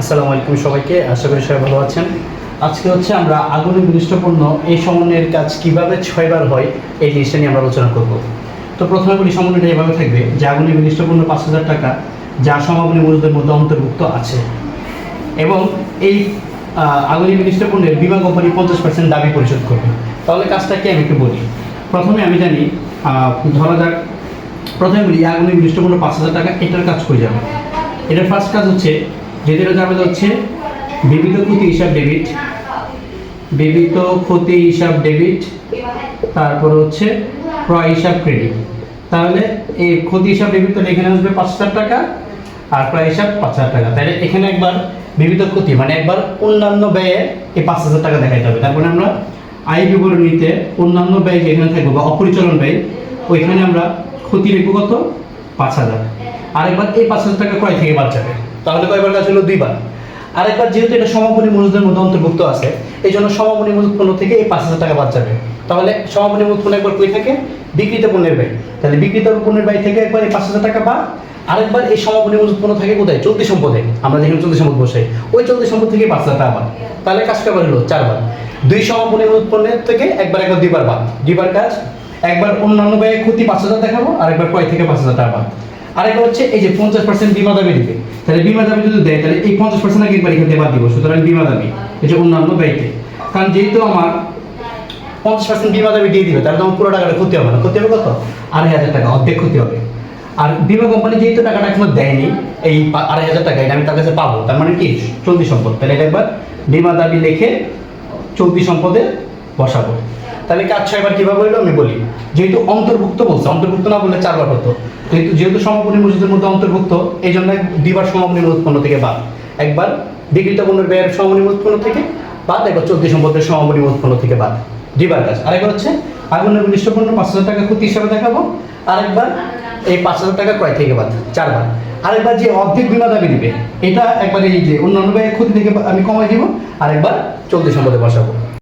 আসসালামু আলাইকুম সবাইকে, আশা করি সবাই ভালো আছেন। আজকে হচ্ছে আমরা আগুনে বিনিষ্টপূর্ণ এই সমন্বয়ের কাজ কীভাবে ছয়বার হয় এই জিনিসটা নিয়ে আমরা আলোচনা করব। তো প্রথমে বলি, সমন্বয়টা এভাবে থাকবে যে আগুনে বিনিষ্টপূর্ণ পাঁচ হাজার টাকা যা সমাপনী মজুদের মধ্যে অন্তর্ভুক্ত আছে। এবং এই আগুনে বিনিষ্টপূর্ণের বিমা কোম্পানি পঞ্চাশ পার্সেন্ট দাবি পরিশোধ করবে। তাহলে কাজটা কি আমি একটু বলি? প্রথমে আমি জানি ধরা যাক, প্রথমে বলি, আগুনে বিনিষ্টপূর্ণ পাঁচ হাজার টাকা, এটার কাজ করে যাবে? এটার ফার্স্ট কাজ হচ্ছে যেটা যাবে হচ্ছে বিবিধ ক্ষতি হিসাব ডেবিট বিবিধ ক্ষতি হিসাব ডেবিট তারপর হচ্ছে ক্রয় হিসাব ক্রেডিট তাহলে এই ক্ষতি হিসাব ডেবিট তাহলে এখানে আসবে পাঁচ হাজার টাকা আর ক্রয় হিসাব পাঁচ হাজার টাকা। তাহলে এখানে একবার বিবিধ ক্ষতি মানে একবার অন্যান্য ব্যয়ে এই পাঁচ হাজার টাকা দেখাইতে হবে। তারপরে আমরা আয় বিবরণীতে অন্যান্য ব্যয় যেখানে থাকবে বা অপরিচালন ব্যয়, ওইখানে আমরা ক্ষতি লিখব কত পাঁচ হাজার। আরেকবার এই পাঁচ হাজার টাকা ক্রয় থেকে বাদ যাবে? তাহলে কয়বার কাজ হলো দুইবার। আরেকবার যেহেতু এটা সমাপনী মজুদের মধ্যে অন্তর্ভুক্ত আছে এই জন্য সমাপনী মজুদ পণ্য থেকে এই পাঁচ হাজার টাকা বাদ যাবে। তাহলে সমাপনী পণ্য একবার কই থাকে? বিক্রিত পণ্যের ব্যয়। তাহলে বিক্রিত পণ্যের ব্যয় থেকে একবার এই পাঁচ হাজার টাকা বাদ, আরেকবার এই সমাপনী মজুদ পণ্য থাকে কোথায়? চলতি সম্পদে। আমরা যেখানে চলতি সম্পদ বসাই ওই চলতি সম্পদ থেকে পাঁচ হাজার টাকা বাদ। তাহলে কাজ কবার হলো চারবার। দুই সমাপনী মজুদ পণ্যের থেকে একবার একবার, দুইবার বাদ। দুইবার কাজ একবার অন্যান্য ব্যয়ে ক্ষতি পাঁচ হাজার দেখাবো, আরেকবার ক্রয় থেকে পাঁচ হাজার টাকা বাদ। আরেকটা হচ্ছে এই যে পঞ্চাশ পার্সেন্ট বিমা দাবি দিবে, তাহলে বিমা দাবি যদি দেয়, তাহলে এই পঞ্চাশ পার্সেন্ট আগে একবার এখান বাদ দিব, সুতরাং বিমা দাবি, এই যে অন্যান্য ব্যয়তে। কারণ যেহেতু আমার পঞ্চাশ পার্সেন্ট বিমা দাবি দিয়ে দিবে, তাহলে তো আমার পুরো টাকাটা ক্ষতি হবে না। ক্ষতি হবে কত? আড়াই হাজার টাকা, অর্ধেক ক্ষতি হবে। আর বিমা কোম্পানি যেহেতু টাকাটা এখনও দেয়নি, এই আড়াই হাজার টাকা, এটা আমি তার কাছে পাবো। তার মানে কি? চলতি সম্পদ। তাহলে এটা একবার বিমা দাবি লিখে চলতি সম্পদে বসাবো। তাহলে কাজ ছয়বার কীভাবে হইল আমি বলি। যেহেতু অন্তর্ভুক্ত বলছে, অন্তর্ভুক্ত না বললে চারবার হতো। যেহেতু যেহেতু সমাপনী মসজিদের মধ্যে অন্তর্ভুক্ত এই জন্য দুইবার সমাপনী উৎপন্ন থেকে বাদ। একবার বিকৃত পণ্যের ব্যয়ের সমাপনী উৎপন্ন থেকে বাদ, একবার চলতি সম্পদের সমাপনী উৎপন্ন থেকে বাদ। দুইবার কাজ। আরেকবার হচ্ছে আগুনের নির্দিষ্ট পণ্য পাঁচ হাজার টাকা ক্ষতি হিসাবে দেখাবো। আরেকবার এই পাঁচ হাজার টাকা ক্রয় থেকে বাদ চারবার আরেকবার যে অর্ধেক বিমা দাবি দিবে, এটা একবার এই যে অন্যান্য ব্যয়ের ক্ষতি থেকে আমি কমাই দিব, আরেকবার চলতি সম্পদে বসাবো।